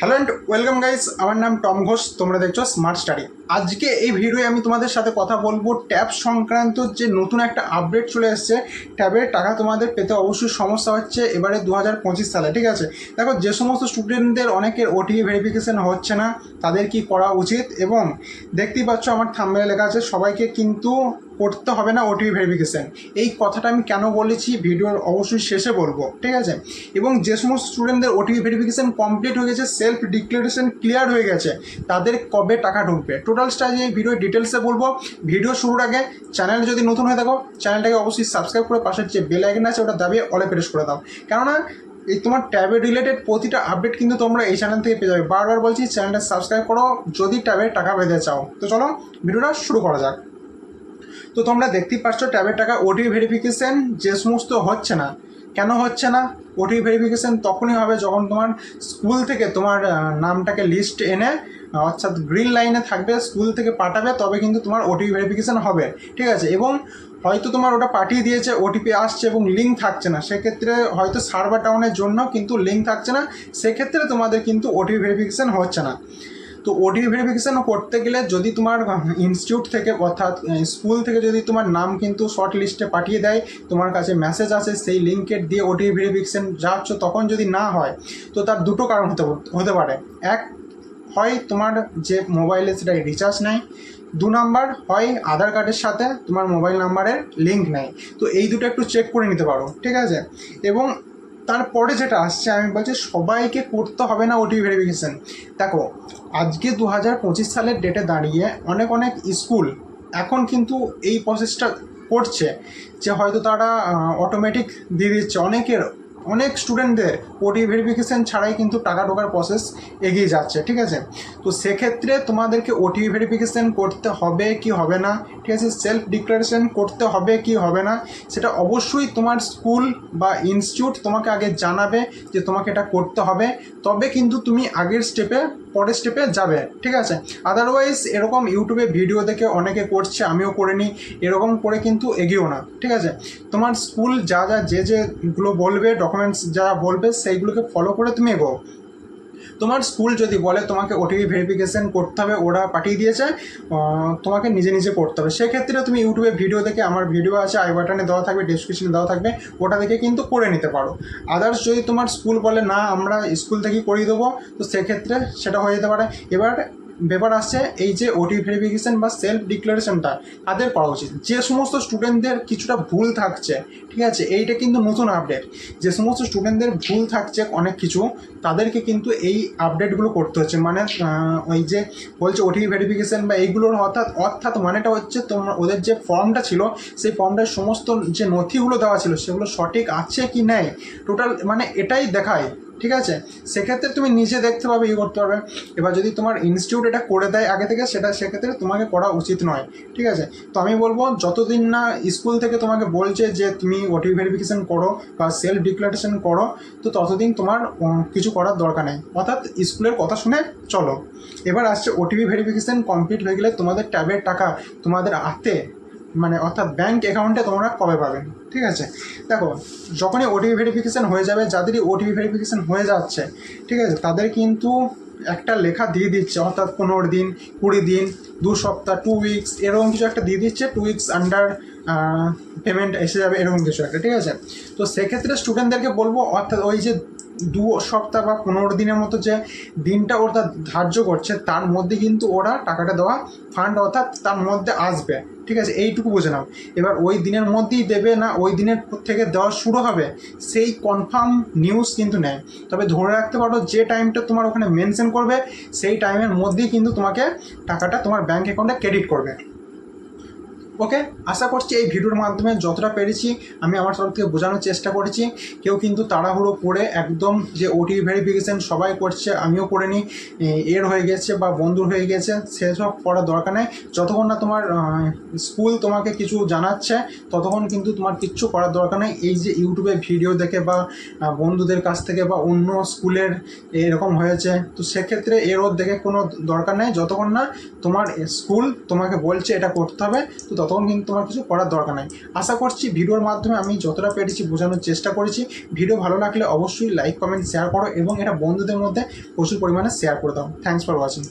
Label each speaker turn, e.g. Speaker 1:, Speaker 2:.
Speaker 1: Hello and welcome guys আমার নাম Tom Ghosh তোমরা দেখছ স্মার্ট স্টাডি আজকে এই ভিডিওয়ে আমি তোমাদের সাথে কথা বলব ট্যাব সংক্রান্ত যে নতুন একটা আপডেট চলে এসেছে। ট্যাবের টাকা তোমাদের পেতে অবশ্যই সমস্যা হচ্ছে, এবারে দু হাজার পঁচিশ সালে, ঠিক আছে? দেখো, যে সমস্ত স্টুডেন্টদের অনেকের ওটিপি ভেরিফিকেশন হচ্ছে না, তাদের কি করা উচিত? এবং দেখতেই পাচ্ছ আমার থাম্বেলে লেখা আছে, সবাইকে কিন্তু করতে হবে না ওটিপি ভেরিফিকেশন এই কথাটা আমি কেন বলেছি? ভিডিওর অবশ্যই শেষে বলব, ঠিক আছে? এবং যে সমস্ত স্টুডেন্টদের ওটিপি ভেরিফিকেশন কমপ্লিট হয়ে গেছে সেলফ ডিক্লারেশন ক্লিয়ার হয়ে গেছে, তাদের কবে টাকা ঢুকবে? টোটাল স্টাইল এই ভিডিও ডিটেলসে বলব। ভিডিও শুরুর আগে চ্যানেল যদি নতুন হয়ে থাকো চ্যানেলটাকে অবশ্যই সাবস্ক্রাইব করে পাশের যে বেল আইকন আছে ওটা দাবিয়ে অলে প্রেস করে দাও। কেননা, এই তোমার ট্যাবের রিলেটেড প্রতিটা আপডেট কিন্তু তোমরা এই চ্যানেল থেকে পেয়ে যাবে। বারবার বলছি চ্যানেলটা সাবস্ক্রাইব করো, যদি ট্যাবে টাকা পেতে চাও। তো চলো, ভিডিওটা শুরু করা যাক। তো তোমরা দেখতেই পাচ্ছ ট্যাবের টাকা ওটিপি ভেরিফিকেশন যে সমস্ত হচ্ছে না, কেন হচ্ছে না ওটিপি ভেরিফিকেশন তখনই হবে যখন তোমার স্কুল থেকে তোমার নামটাকে লিস্ট এনে অর্থাৎ গ্রিন লাইনে থাকবে স্কুল থেকে পাঠাবে, তবে কিন্তু তোমার ওটিপি ভেরিফিকেশান হবে, ঠিক আছে? এবং হয়তো তোমার ওটা পাঠিয়ে দিয়েছে ওটিপি আসছে এবং লিঙ্ক থাকছে না, সেক্ষেত্রে হয়তো সার্ভার ডাউনের জন্য কিন্তু লিঙ্ক থাকছে না, সেক্ষেত্রে তোমাদের কিন্তু ওটিপি ভেরিফিকেশান হচ্ছে না। তো ওটিপি ভেরিফিকেশান করতে গেলে যদি তোমার ইনস্টিটিউট থেকে, অর্থাৎ স্কুল থেকে যদি তোমার নাম কিন্তু শর্ট লিস্টে পাঠিয়ে দেয়, তোমার কাছে মেসেজ আসে, সেই লিঙ্কের দিয়ে ওটিপি ভেরিফিকেশন যাচ্ছ, তখন যদি না হয়, তো তার দুটো কারণ হতে হতে পারে। এক হয় তোমার যে মোবাইলে সেটা রিচার্জ নেয়। দু নাম্বার হয় আধার কার্ডের সাথে তোমার মোবাইল নাম্বারের লিঙ্ক নেই তো এই দুটো একটু চেক করে নিতে পারো, ঠিক আছে? এবং তারপরে যেটা আসছে, আমি বলছি সবাইকে করতে হবে না ওটিপি ভেরিফিকেশন দেখো, আজকে দু হাজার পঁচিশ সালের ডেটে দাঁড়িয়ে অনেক অনেক স্কুল এখন কিন্তু এই প্রসেসটা করছে যে হয়তো তারা অটোমেটিক দিয়ে দিচ্ছে। অনেকের অনেক স্টুডেন্টদের ওটি ভেরিফিকেশান ছাড়াই কিন্তু টাকা ঢোকার প্রসেস এগিয়ে যাচ্ছে, ঠিক আছে? তো সেক্ষেত্রে তোমাদেরকে ওটি ভেরিফিকেশান করতে হবে কি হবে না, ঠিক আছে? সেলফ ডিক্লারেশন করতে হবে কি হবে না, সেটা অবশ্যই তোমার স্কুল বা ইনস্টিটিউট তোমাকে আগে জানাবে যে তোমাকে এটা করতে হবে। তবে কিন্তু তুমি আগের স্টেপে পরের স্টেপে যাবে, ঠিক আছে? আদারওয়াইজ এরকম ইউটিউবে ভিডিও দেখে অনেকে করছে, আমিও করে নিই এরকম করে কিন্তু এগিয়েও না, ঠিক আছে? তোমার স্কুল যা যা যে যেগুলো বলবে ডকুমেন্টস যা বলবে, সেইগুলোকে ফলো করে তুমি এগো তোমার স্কুল যদি বলে তোমাকে ওটিপি ভেরিফিকেশন করতে হবে, ওরা পাঠিয়ে দিয়েছে তোমাকে নিজে নিজে করতে হবে। সেক্ষেত্রে তুমি ইউটিউবে ভিডিও দেখে আমার ভিডিও আছে আই বাটনে দেওয়া থাকবে ডিসক্রিপশনে দেওয়া থাকবে, ওটা দেখে কিন্তু করে নিতে পারো। আদার্স যদি তোমার স্কুল বলে, না, আমরা স্কুল থেকেই করিয়ে দেবো, তো সেক্ষেত্রে সেটা হয়ে যেতে পারে। এবার ব্যাপার আসছে, এই যে ওটি ভেরিফিকেশন বা সেলফ ডিক্লারেশনটা তাদের করা উচিত। যে সমস্ত স্টুডেন্টদের কিছুটা ভুল থাকছে, ঠিক আছে, এইটা কিন্তু নতুন আপডেট যে সমস্ত স্টুডেন্টদের ভুল থাকছে অনেক কিছু, তাদেরকে কিন্তু এই আপডেটগুলো করতে হচ্ছে। মানে ওই যে বলছে ওটিপি ভেরিফিকেশন বা এইগুলোর অর্থাৎ অর্থাৎ মানেটা হচ্ছে তোমার, ওদের যে ফর্মটা ছিল, সেই ফর্মটার সমস্ত যে নথিগুলো দেওয়া ছিল, সেগুলো সঠিক আছে কি নেই? টোটাল মানে এটাই দেখায়। ঠিক আছে? সেক্ষেত্রে তুমি নিজে দেখতে পাবে ই করতে পারবে। এবার যদি তোমার ইনস্টিটিউট এটা করে দেয় আগে থেকে, সেটা সেক্ষেত্রে তোমাকে করা উচিত নয়। ঠিক আছে? তো আমি বলব, যতদিন না স্কুল থেকে তোমাকে বলছে যে তুমি ওটিপি ভেরিফিকেশন করো বা সেলফ ডিক্লারেশন করো, তো ততদিন তোমার কিছু করার দরকার নেই। অর্থাৎ স্কুলের কথা শুনে চলো। এবার আসছে ওটিপি ভেরিফিকেশান কমপ্লিট হয়ে গেলে তোমাদের ট্যাবের টাকা তোমাদের হাতে মানে অর্থাৎ ব্যাঙ্ক অ্যাকাউন্টে তোমরা কবে পাবে, ঠিক আছে? দেখো, যখনই ওটিপি ভেরিফিকেশান হয়ে যাবে, যাদেরই ওটিপি ভেরিফিকেশান হয়ে যাচ্ছে, ঠিক আছে, তাদের কিন্তু একটা লেখা দিয়ে দিচ্ছে, অর্থাৎ পনেরো দিন, কুড়ি দিন, দু সপ্তাহ টু উইকস এরকম কিছু একটা দিয়ে দিচ্ছে টু উইকস আন্ডার পেমেন্ট এসে যাবে, এরকম কিছু একটা, ঠিক আছে? তো সেক্ষেত্রে স্টুডেন্টদেরকে বলব, অর্থাৎ ওই যে দু সপ্তাহ বা পনেরো দিনের মতো যে দিনটা ওরা ধার্য করছে, তার মধ্যে কিন্তু ওরা টাকাটা দেওয়া ফান্ড অর্থাৎ তার মধ্যে আসবে। ঠিক আছে? এইটুকু বুঝে নাও। এবার ওই দিনের মধ্যেই দেবে না, ওই দিনের থেকে দেওয়া শুরু হবে, সেই কনফার্ম নিউজ কিন্তু নেয়। তবে ধরে রাখতে পারো, যে টাইমটা তোমার ওখানে মেনশন করবে, সেই টাইমের মধ্যেই কিন্তু তোমাকে টাকাটা তোমার ব্যাঙ্ক অ্যাকাউন্টে ক্রেডিট করবে। ওকে আশা করছি এই ভিডিওর মাধ্যমে যতটা পেরেছি, আমি আমার তরফ থেকে বোঝানোর চেষ্টা করেছি। কেউ কিন্তু তাড়াহুড়ো করে একদম যে ওটিপি ভেরিফিকেশান সবাই করছে, আমিও করে নিই এর হয়ে গেছে বা বন্ধুর হয়ে গেছে, সেসব করার দরকার নেই। যতক্ষণ না তোমার স্কুল তোমাকে কিছু জানাচ্ছে, ততক্ষণ কিন্তু তোমার কিচ্ছু করার দরকার নেই। এই যে ইউটিউবে ভিডিও দেখে বা বন্ধুদের কাছ থেকে বা অন্য স্কুলের এরকম হয়েছে, তো সেক্ষেত্রে এরও দেখে কোনো দরকার নেই। যতক্ষণ না তোমার স্কুল তোমাকে বলছে এটা করতে হবে, তো ততক্ষণ ততক্ষণ কিন্তু তোমার কিছু করার দরকার নাই। আশা করছি ভিডিওর মাধ্যমে আমি যতটা পেরেছি বোঝানোর চেষ্টা করেছি। ভিডিও ভালো লাগলে অবশ্যই লাইক কমেন্ট শেয়ার করো এবং এটা বন্ধুদের মধ্যে প্রচুর পরিমাণে শেয়ার করে দাও। Thanks for watching